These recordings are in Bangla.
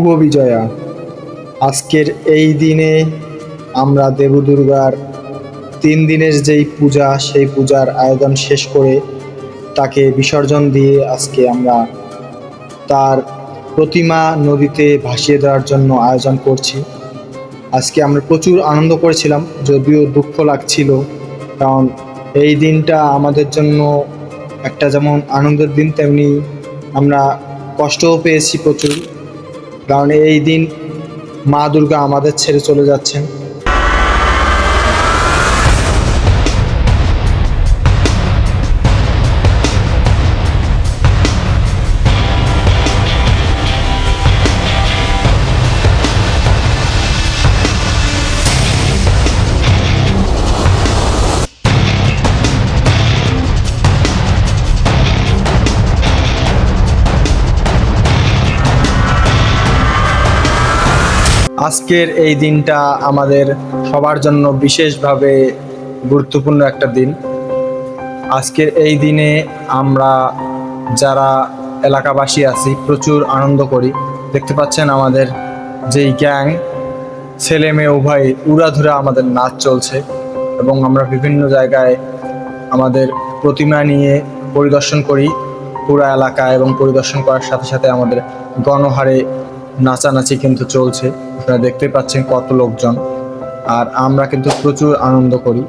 শুভ বিজয়া। আজকের এই দিনে আমরা দেবদুর্গার তিন দিনের যেই পূজা, সেই পূজার আয়োজন শেষ করে তাকে বিসর্জন দিয়ে আজকে আমরা তার প্রতিমা নদীতে ভাসিয়ে দেওয়ার জন্য আয়োজন করছি। আজকে আমরা প্রচুর আনন্দ করেছিলাম, যদিও দুঃখ লাগছিল, কারণ এই দিনটা আমাদের জন্য একটা যেমন আনন্দের দিন, তেমনি আমরা কষ্টও পেয়েছি প্রচুর। কারণ এই দিন মা দুর্গা আমাদের ছেড়ে চলে যাচ্ছেন। আজকের এই দিনটা আমাদের সবার জন্য বিশেষভাবে গুরুত্বপূর্ণ একটা দিন। আজকের এই দিনে আমরা যারা এলাকাবাসী আছি, প্রচুর আনন্দ করি। দেখতে পাচ্ছেন আমাদের যেই গ্যাং, ছেলে মেয়ে উভয় উড়াধুরা আমাদের নাচ চলছে এবং আমরা বিভিন্ন জায়গায় আমাদের প্রতিমা নিয়ে পরিদর্শন করি পুরা এলাকা এবং পরিদর্শন করার সাথে সাথে আমাদের গণহারে নাচানাচি কিন্তু চলছে। আপনারা দেখতে পাচ্ছেন কত লোকজন। আর আমরা কিন্তু প্রচুর আনন্দ করি।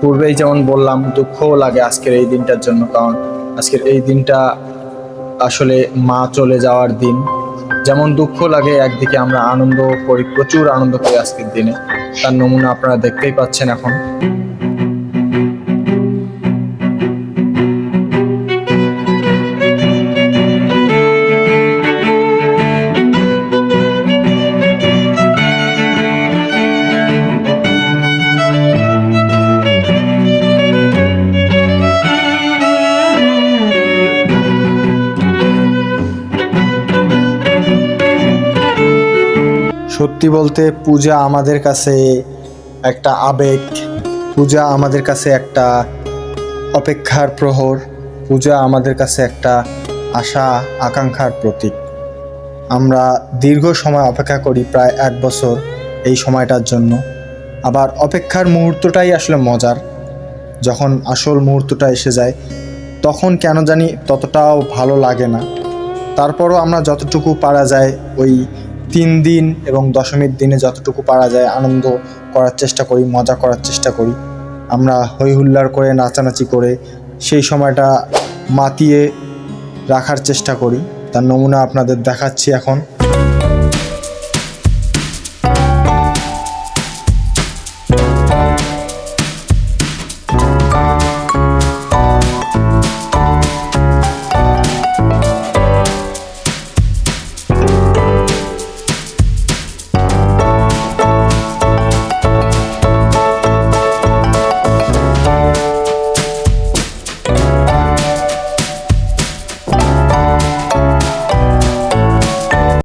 পূর্বেই যেমন বললাম, দুঃখও লাগে আজকের এই দিনটার জন্য, কারণ আজকের এই দিনটা আসলে মা চলে যাওয়ার দিন। যেমন দুঃখ লাগে, একদিকে আমরা আনন্দ করি, প্রচুর আনন্দ করি আজকের দিনে। তার নমুনা আপনারা দেখতেই পাচ্ছেন এখন। সত্যি বলতে পূজা আমাদের কাছে একটা আবেগ, পূজা আমাদের কাছে একটা অপেক্ষার প্রহর, পূজা আমাদের কাছে একটা আশা, আকাঙ্ক্ষার প্রতীক। আমরা দীর্ঘ সময় অপেক্ষা করি প্রায় এক বছর এই সময়টার জন্য। আবার অপেক্ষার মুহূর্তটাই আসলে মজার। যখন আসল মুহূর্তটা এসে যায়, তখন কেন জানি ততটাও ভালো লাগে না। তারপরও আমরা যতটুকু পারা যায় ওই তিন দিন এবং দশমীর দিনে যতটুকু পারা যায় আনন্দ করার চেষ্টা করি, মজা করার চেষ্টা করি। আমরা হই হুল্লার করে নাচানাচি করে সেই সময়টা মাতিয়ে রাখার চেষ্টা করি। তার নমুনা আপনাদের দেখাচ্ছি এখন।